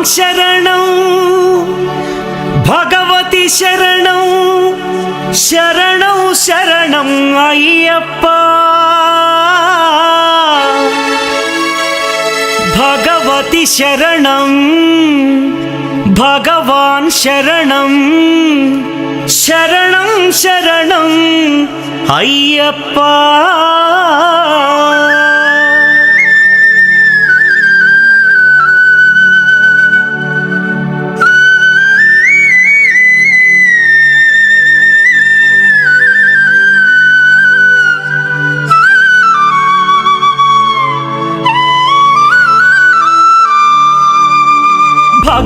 భగవాన్ శరణం భగవతి శరణం శరణం శరణం అయ్యప్ప భగవతి శరణం భగవాన్ శరణం శరణం శరణం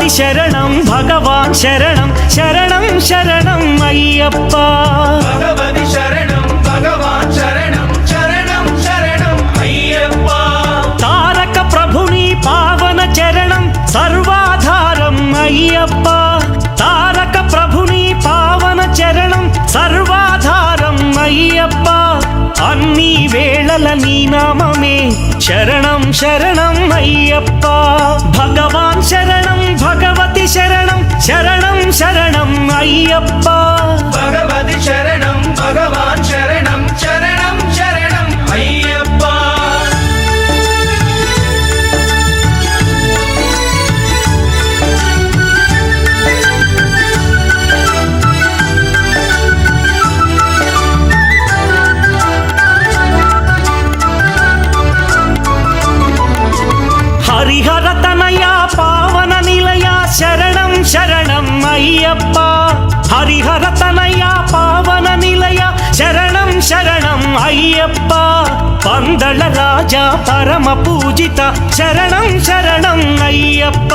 భగవతి శరణం భగవాన్ శరణం శరణం శరణం అయ్యప్ప. భగవతి శరణం భగవాన్ శరణం శరణం శరణం అయ్యప్ప. తారక ప్రభుని పావన చరణం సర్వాధారం అయ్యప్ప. తారక ప్రభుని పావన చరణం సర్వాధారం అయ్యప్ప. అన్ని వేళల నీ నామమే. శరణం శరణం అయ్యప్ప. భగవాన్ శరణం భగవతి శరణం. శరణం శరణం అయ్యప్ప. భగవతి పందళ రాజా పరమ పూజిత శరణం శరణం అయ్యప్ప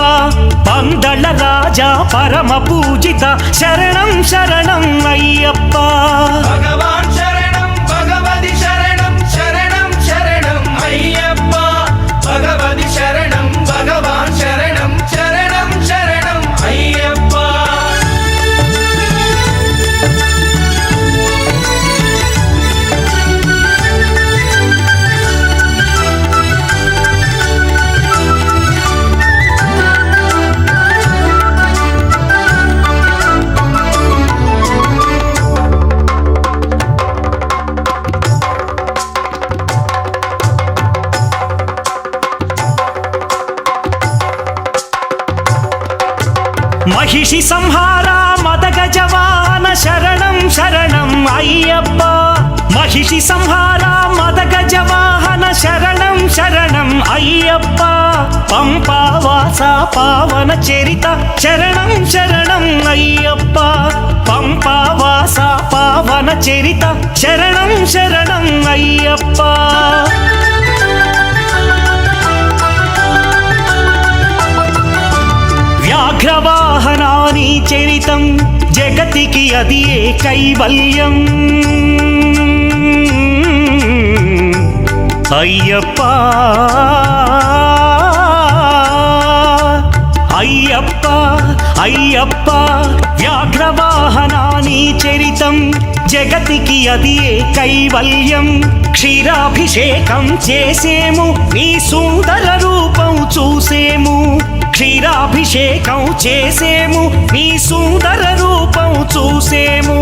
పందళ రాజా పరమ పూజిత శరణం శరణం అయ్యప్ప భగవాన్ మహిషి సంహార మదగజవాన శరణం శరణం అయ్యప్ప. మహిషి సంహార మదగజవాహన శరణం శరణం అయ్యప్ప. పంపావాస పావన చరిత శరణం శరణం అయ్యప్ప. పంపావాస పావన చరిత శరణం శరణం అయ్యప్ప. వ్యాఘ్రవాహనాని చరితం జగతికి అది ఏ కైవల్యం? అయ్యప్ప! అయ్యప్ప! అయ్యప్ప! వ్యాఘ్రవాహనాని చరితం జగతికి అది ఏ కైవల్యం? క్షీరాభిషేకం చేసేము నీ సుందర రూపం చూసేము. క్షీరాభిషేకం చేసేము నీ సుందర రూపం చూసేము.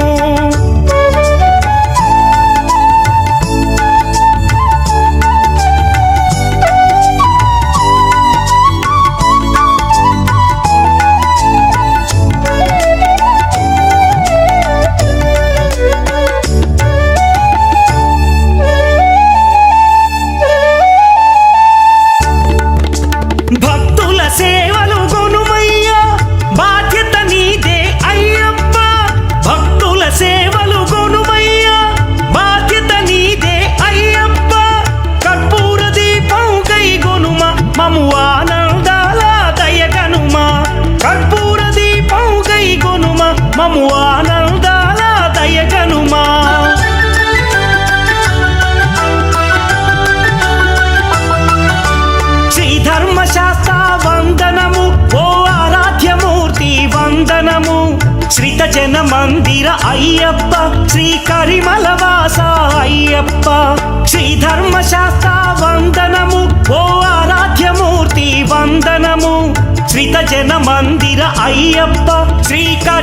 జన మందిర అయ్యప్ప శ్రీ కరిమలవాస అయ్యప్ప. శ్రీ ధర్మశాస్త్ర వందనము ఓ ఆరాధ్యమూర్తి వందనము. శ్రీత జన మందిర అయ్యప్ప శ్రీ కరి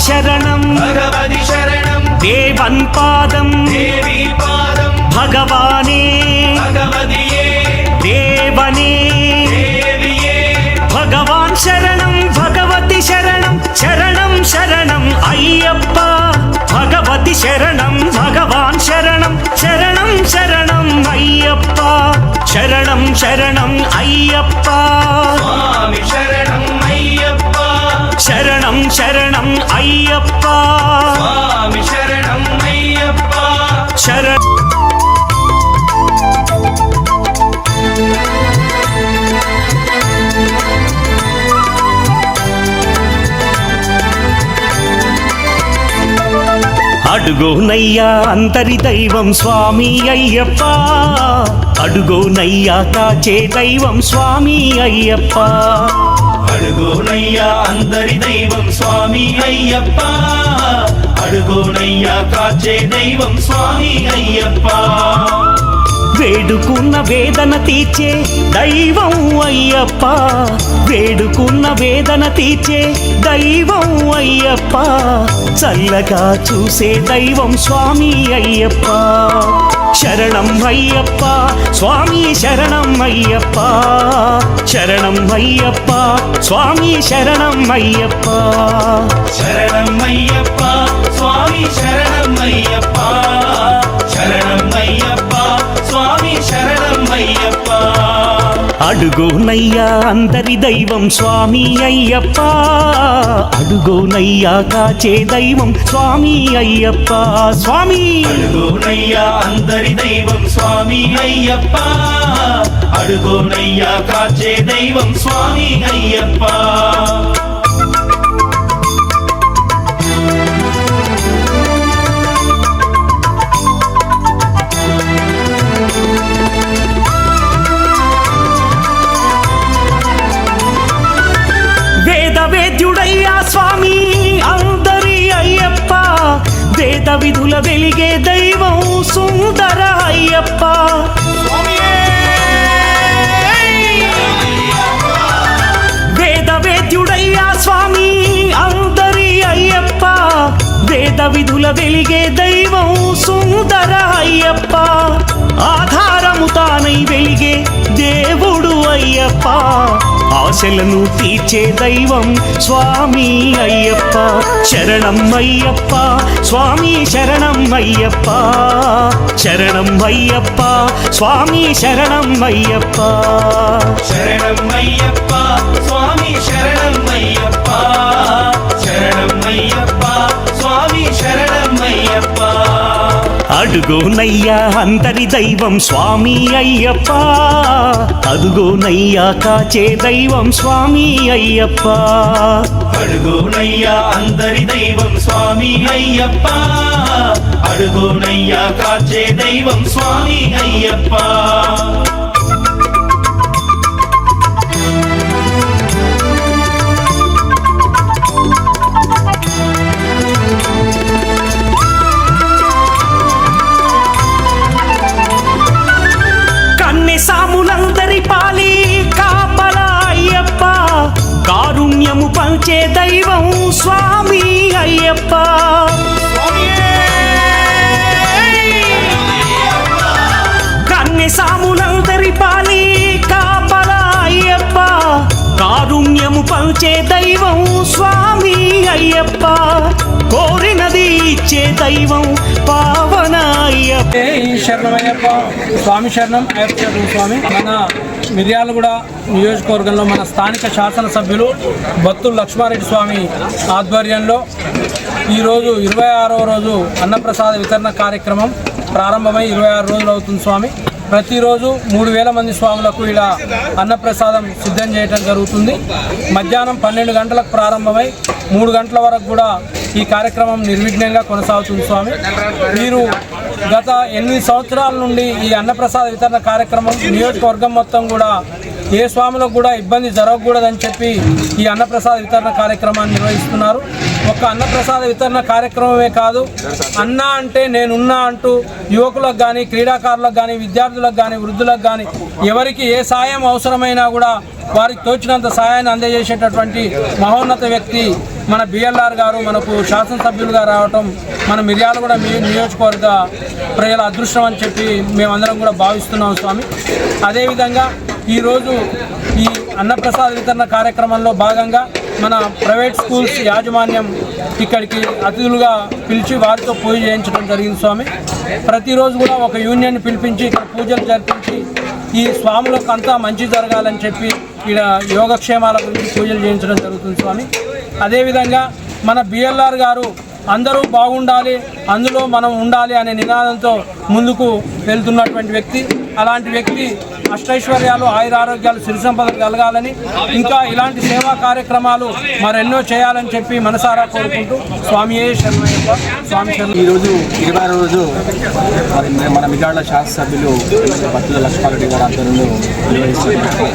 భగవాన్ శరణం భగవతి శరణం దేవన్ పాదం దేవి పాదం భగవానే భగవతియే దేవనే దేవియే భగవాన్ శరణం భగవతి శరణం శరణం శరణం అయ్యప్ప భగవతి శరణం భగవాన్ శరణం శరణం శరణం అయ్యప్ప శరణం శరణం అయ్యప్ప స్వామి శరణం అయ్యప్ప శరణం శరణం అయ్యప్ప. స్వామి శరణం అయ్యప్ప. శర అడుగోనయ్యా అంతరి దైవం స్వామి అయ్యప్ప. అడుగోనయ్యా కాచే దైవం స్వామి అయ్యప్ప. అడుగోనయ్యా అందరి దైవం స్వామి అయ్యప్ప అడుగోనయ్యా కాచే దైవం స్వామి అయ్యప్ప వేడుకున్న వేదన తీర్చే దైవం అయ్యప్ప. వేడుకున్న వేదన తీర్చే దైవం అయ్యప్ప. చల్లగా చూసే దైవం స్వామి అయ్యప్ప. శరణం అయ్యప్ప స్వామి శరణం అయ్యప్ప. శరణం అయ్యప్ప స్వామి శరణం అయ్యప్ప. శరణం అయ్యప్ప స్వామి శరణం అయ్యప్ప. శరణం అయ్యప్ప స్వామి శరణం అయ్యప్ప అడుగోనయ్యా అందరి దైవం స్వామి అయ్యప్ప అడుగోనయ్యా కాచే దైవం స్వామి అయ్యప్ప స్వామి అడుగోనయ్యా అందరి దైవం స్వామి అయ్యప్ప అడుగోనయ్యా కాచే స్వామి అందరి అయ్యప్ప వేద విధుల వెలిగే దైవం సుందర అయ్యప్ప. వేద వేద్యుడయ్యా స్వామి అందరి అయ్యప్ప వేద విధుల వెలిగే దైవం ఆశలను తీర్చే దైవం స్వామి అయ్యప్ప శరణం అయ్యప్ప స్వామి శరణం అయ్యప్ప శరణం అయ్యప్ప స్వామి శరణం అయ్యప్ప శరణం అయ్యప్ప అడుగోనయ్యా అందరి దైవం స్వామి అయ్యప్ప. అదుగోనయ్యా కాచే దైవం స్వామి అయ్యప్ప. అడుగోనయ్యా అందరి దైవం స్వామి అయ్యప్ప. అడుగోనయ్యా కాచే దైవం స్వామి అయ్యప్ప. ఇచ్చే దైవం పావన ఈ శరణమయ్యప్ప స్వామి శరణం అయ్యప్ప శరణం స్వామి. మన మిర్యాలగూడ నియోజకవర్గంలో మన స్థానిక శాసనసభ్యులు బత్తులు లక్ష్మారెడ్డి స్వామి ఆధ్వర్యంలో ఈరోజు ఇరవై ఆరవ రోజు అన్నప్రసాద వితరణ కార్యక్రమం ప్రారంభమై ఇరవై ఆరు రోజులు అవుతుంది స్వామి. ప్రతిరోజు మూడు వేల మంది స్వాములకు ఇలా అన్నప్రసాదం సిద్ధం చేయడం జరుగుతుంది. మధ్యాహ్నం పన్నెండు గంటలకు ప్రారంభమై మూడు గంటల వరకు కూడా ఈ కార్యక్రమం నిర్విఘ్నంగా కొనసాగుతుంది స్వామి. మీరు గత ఎనిమిది సంవత్సరాల నుండి ఈ అన్నప్రసాద వితరణ కార్యక్రమం నియోజకవర్గం మొత్తం కూడా ఏ స్వాములకు కూడా ఇబ్బంది జరగకూడదని చెప్పి ఈ అన్నప్రసాద వితరణ కార్యక్రమాన్ని నిర్వహిస్తున్నారు. ఒక్క అన్నప్రసాద వితరణ కార్యక్రమమే కాదు. అన్న అంటే నేనున్నా అంటూ యువకులకు కానీ క్రీడాకారులకు కానీ విద్యార్థులకు కానీ వృద్ధులకు కానీ ఎవరికి ఏ సాయం అవసరమైనా కూడా వారికి తోచినంత సాయాన్ని అందజేసేటటువంటి మహోన్నత వ్యక్తి మన బిఎల్ఆర్ గారు మనకు శాసనసభ్యులుగా రావటం మన మిర్యాలగూడ మీ- నియోజకవర్గ ప్రజల అదృష్టం అని చెప్పి మేమందరం కూడా భావిస్తున్నాం స్వామి. అదేవిధంగా ఈరోజు ఈ అన్నప్రసాద వితరణ కార్యక్రమంలో భాగంగా మన ప్రైవేట్ స్కూల్స్ యాజమాన్యం ఇక్కడికి అతిథులుగా పిలిచి వారితో పూజ చేయించడం జరిగింది స్వామి. ప్రతిరోజు కూడా ఒక యూనియన్ పిలిపించి ఇక్కడ పూజలు జరిపించి ఈ స్వాములకు అంతా మంచి జరగాలని చెప్పి ఇక్కడ యోగక్షేమాల గురించి పూజలు చేయించడం జరుగుతుంది స్వామి. అదేవిధంగా మన బిఎల్ఆర్ గారు అందరూ బాగుండాలి అందులో మనం ఉండాలి అనే నినాదంతో ముందుకు వెళ్తున్నటువంటి వ్యక్తి. అలాంటి వ్యక్తి అష్టైశ్వర్యాలు ఆయుర ఆరోగ్యాలు సిరి సంపదలు కలగాలని ఇంకా ఇలాంటి సేవా కార్యక్రమాలు మరెన్నో చేయాలని చెప్పి మనసారా కోరుకుంటూ స్వామియే స్వామి ఈరోజు ఇరవై రోజు మన మిగాళ్ళ శాసనసభ్యులు భక్తుల లక్ష్మారెడ్డి గారు ఆధ్వర్యంలో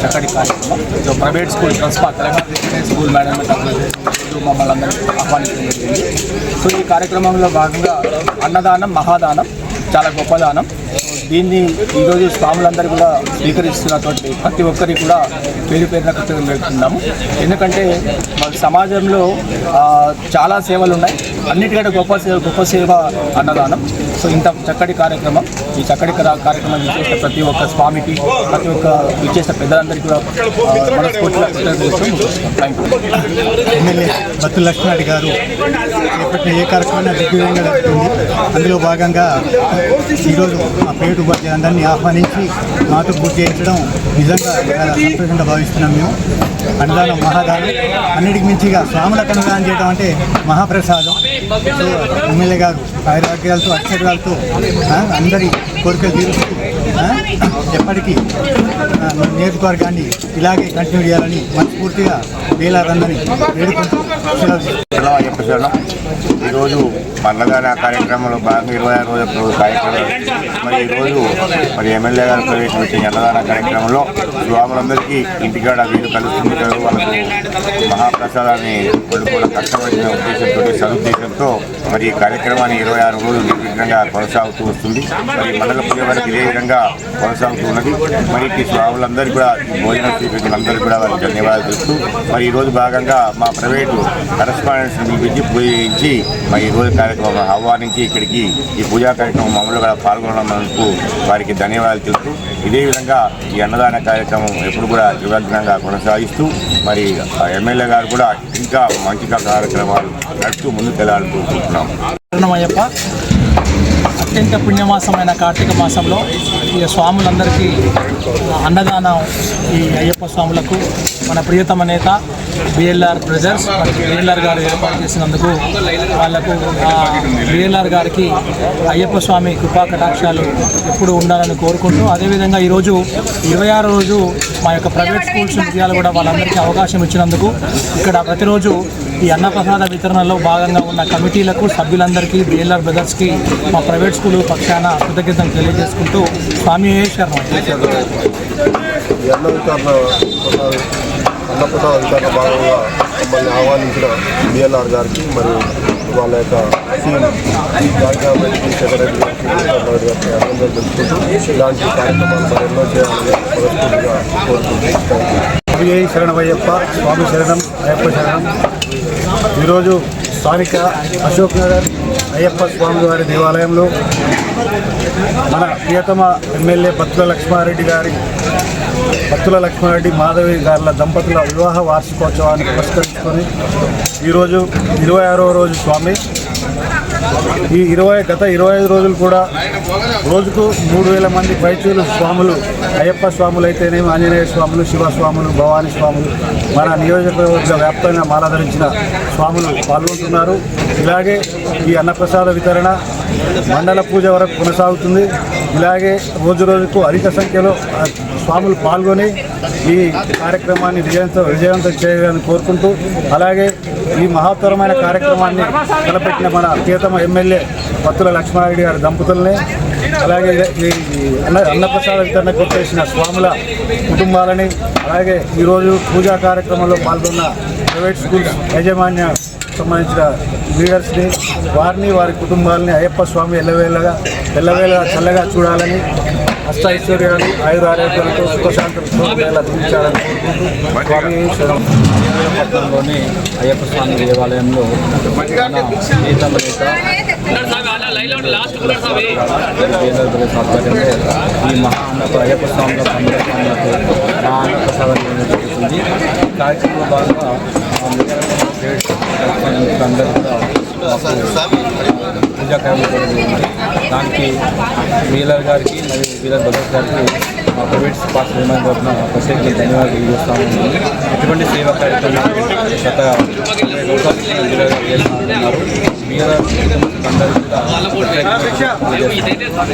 చక్కటి కార్యక్రమం. ప్రైవేట్ స్కూల్ ట్రస్పా తెలంగాణ స్కూల్ మేనేజ్మెంట్ అసోసియేషన్ మమ్మల్ని అందరికీ ఆహ్వానించడం జరిగింది. సో ఈ కార్యక్రమంలో భాగంగా అన్నదానం మహాదానం చాలా గొప్పదానం దీన్ని ఈరోజు స్వాములందరూ కూడా స్వీకరిస్తున్నటువంటి ప్రతి ఒక్కరికి కూడా పేరు పేరున కృతజ్ఞతలు తెలుపుతున్నాము. ఎందుకంటే మన సమాజంలో చాలా సేవలు ఉన్నాయి. అన్నిటికంటే గొప్ప సేవ గొప్ప సేవ అన్నదానం. సో ఇంత చక్కటి కార్యక్రమం ఈ చక్కటి కార్యక్రమం విచ్చేసిన ప్రతి ఒక్క స్వామికి ప్రతి ఒక్క విచ్చేసిన పెద్దలందరికీ కూడా మనస్ఫూర్తిగా థ్యాంక్ యూ ఎమ్మెల్యే బత్తు గారు చేపట్టిన ఏ కార్యక్రమం దిగ్విజయంగా జరుగుతుంది అందులో భాగంగా ఈరోజు మా పేరు అందరినీ ఆహ్వానించి మాతో పూర్తి చేయించడం నిజంగా సంతోషంగా భావిస్తున్నాం మేము. అన్నదానం మహాదానం. అన్నిటికి మించిగా స్వాములకు అన్నదానం చేయడం అంటే మహాప్రసాదం. సో ఎమ్మెల్యే గారు ఆయురాగ్యాలతో అక్షరాలతో అందరి కోరికలు తీరుస్తూ ఎప్పటికీ నేర్చుకోవాలి కానీ నియోజకవర్గాన్ని ఇలాగే కంటిన్యూ చేయాలని మనస్ఫూర్తిగా వేలారందని వేడుకుంటూ సెలవు తీసుకుంటున్నాను. ఈరోజు కార్యక్రమంలో భాగంగా ఇరవై ఆరు రోజుల కార్యక్రమం. మరి ఈరోజు మరి ఎమ్మెల్యే గారు ప్రవేశపెట్టిన అన్నదాన కార్యక్రమంలో స్వాములందరికీ ఇంటికాడ వీలు కలుస్తుంది కదా వాళ్ళకు మహాప్రసాదాన్ని వండుకోవడం కష్టమైన ఉద్దేశంతో సదుద్దేశంతో మరి ఈ కార్యక్రమాన్ని ఇరవై ఆరు రోజులు నిర్విఘ్నంగా కొనసాగుతూ వస్తుంది. మరి మండల పూజ వారికి ఇదే విధంగా కొనసాగుతూ ఉన్నది మరి ఈ స్వాములందరికీ కూడా భోజనం స్వీకరించినందరికీ కూడా వారికి ధన్యవాదాలు తెలుస్తూ మరి ఈ రోజు భాగంగా మా ప్రైవేటు కరెస్పాండెన్స్ పిలిపించి పూజించి మరి ఈ రోజు కార్యక్రమం ఆహ్వానించి ఇక్కడికి ఈ పూజా కార్యక్రమం మామూలుగా పాల్గొన్నందుకు వారికి ధన్యవాదాలు తెలుస్తూ ఇదే విధంగా ఈ అన్నదాన కార్యక్రమం ఎప్పుడు కూడా నిరంతరంగా కొనసాగిస్తూ మరి ఆ ఎమ్మెల్యే గారు కూడా ఇంకా మంచి కార్యక్రమాలు నడుపుతూ ముందుకెళ్ళాలని కోరుకుంటున్నాం. అత్యంత పుణ్యమాసమైన కార్తీక మాసంలో ఈ స్వాములందరికీ అన్నదానం ఈ అయ్యప్ప స్వాములకు. మన ప్రియతమ నేత బిఎల్ఆర్ బ్రదర్స్ బిఎల్ఆర్ గారు ఏర్పాటు చేసినందుకు వాళ్ళకు బిఎల్ఆర్ గారికి అయ్యప్ప స్వామి కృపా కటాక్షాలు ఎప్పుడు ఉండాలని కోరుకుంటూ అదేవిధంగా ఈరోజు ఇరవై ఆరో రోజు మా యొక్క ప్రైవేట్ స్కూల్స్ విద్యాలు కూడా వాళ్ళందరికీ అవకాశం ఇచ్చినందుకు ఇక్కడ ప్రతిరోజు ఈ అన్నప్రసాద వితరణలో భాగంగా ఉన్న కమిటీలకు సభ్యులందరికీ బిఎల్ఆర్ బ్రదర్స్కి మా ప్రైవేట్ స్కూల్ పక్షాన కృతజ్ఞతలు తెలియజేసుకుంటూ స్వామి శరణం ఈ అన్న వితరణ అన్నప్రసాద వితరణ భాగంగా మమ్మల్ని ఆహ్వానించిన బిఎల్ఆర్ గారికి మరియు వాళ్ళ యొక్క టీం జాగ్రత్తకి సెక్రటరీ గారికి అభినందనలు తెలుసుకుంటూ ఇలాంటి కార్యక్రమాలు ఎన్నో చేయాలని మనస్ఫూర్తిగా కోరుకుంటున్నాను విఐ శరణమయ్యప్ప స్వామి శరణం అయ్యప్ప శరణం. ఈరోజు స్థానిక అశోక్ నగర్ అయ్యప్ప స్వామి వారి దేవాలయంలో మన ప్రియతమ ఎమ్మెల్యే పత్తుల లక్ష్మారెడ్డి గారి పత్తుల లక్ష్మారెడ్డి మాధవి గారుల దంపతుల వివాహ వార్షికోత్సవాన్ని పురస్కరించుకొని ఈరోజు ఇరవై ఆరవ రోజు స్వామి ఈ ఇరవై గత ఇరవై ఐదు రోజులు కూడా రోజుకు మూడు వేల మంది పైచూలు స్వాములు అయ్యప్ప స్వాములు అయితేనేమి ఆంజనేయ స్వాములు శివ స్వాములు భవానీ స్వాములు మన నియోజకవర్గ వ్యాప్తంగా మాలాధరించిన స్వాములు పాల్గొంటున్నారు. ఇలాగే ఈ అన్నప్రసాద వితరణ మండల పూజ వరకు కొనసాగుతుంది. ఇలాగే రోజు రోజుకు అధిక సంఖ్యలో స్వాములు పాల్గొని ఈ కార్యక్రమాన్ని విజయంతో విజయవంతం చేయాలని కోరుకుంటూ అలాగే ఈ మహత్తరమైన కార్యక్రమాన్ని తలపెట్టిన మన ప్రియతమ ఎమ్మెల్యే పత్తుల లక్ష్మారెడ్డి గారి దంపతుల్ని అలాగే ఈ అన్న అన్నప్రసాద వితరణ కొట్టేసిన స్వాముల కుటుంబాలని అలాగే ఈరోజు పూజా కార్యక్రమంలో పాల్గొన్న ప్రైవేట్ స్కూల్స్ యాజమాన్య సంబంధించిన లీడర్స్ని వారిని వారి కుటుంబాలని అయ్యప్ప స్వామి ఎల్లవేళగా ఎల్లవేళగా చల్లగా చూడాలని అష్టైశ్వర్యాలు ఆయుర ఆరోగ్యాలతో సుఖశాంతులతో స్వామి పట్టణంలోని అయ్యప్ప స్వామి దేవాలయంలో ఈ మహా అయ్యప్ప స్వాముల సందర్భాలకు మహా అన్నప్రసాదం జరుగుతుంది కార్యక్రమంలో భాగంగా మా మిత్రులు, స్టేట్ అందరూ కూడా మాకు పూజా కార్యక్రమం కూడా జరిగింది దానికి వీలర్ గారికి మరియు వీలర్ భగత్ గారికి మా ప్రైవేట్ స్పాట్స్ నిర్మాణం తరఫున ప్రత్యేక ధన్యవాదాలు తెలియజేస్తాము. ఎటువంటి సేవా కార్యక్రమాలు గత ఇరవై సంవత్సరాల క్రితం వీలర్ గారు చేస్తున్నారు. వీలర్ అందరికీ కూడా ప్రత్యేకంగా తెలియజేస్తున్నాము.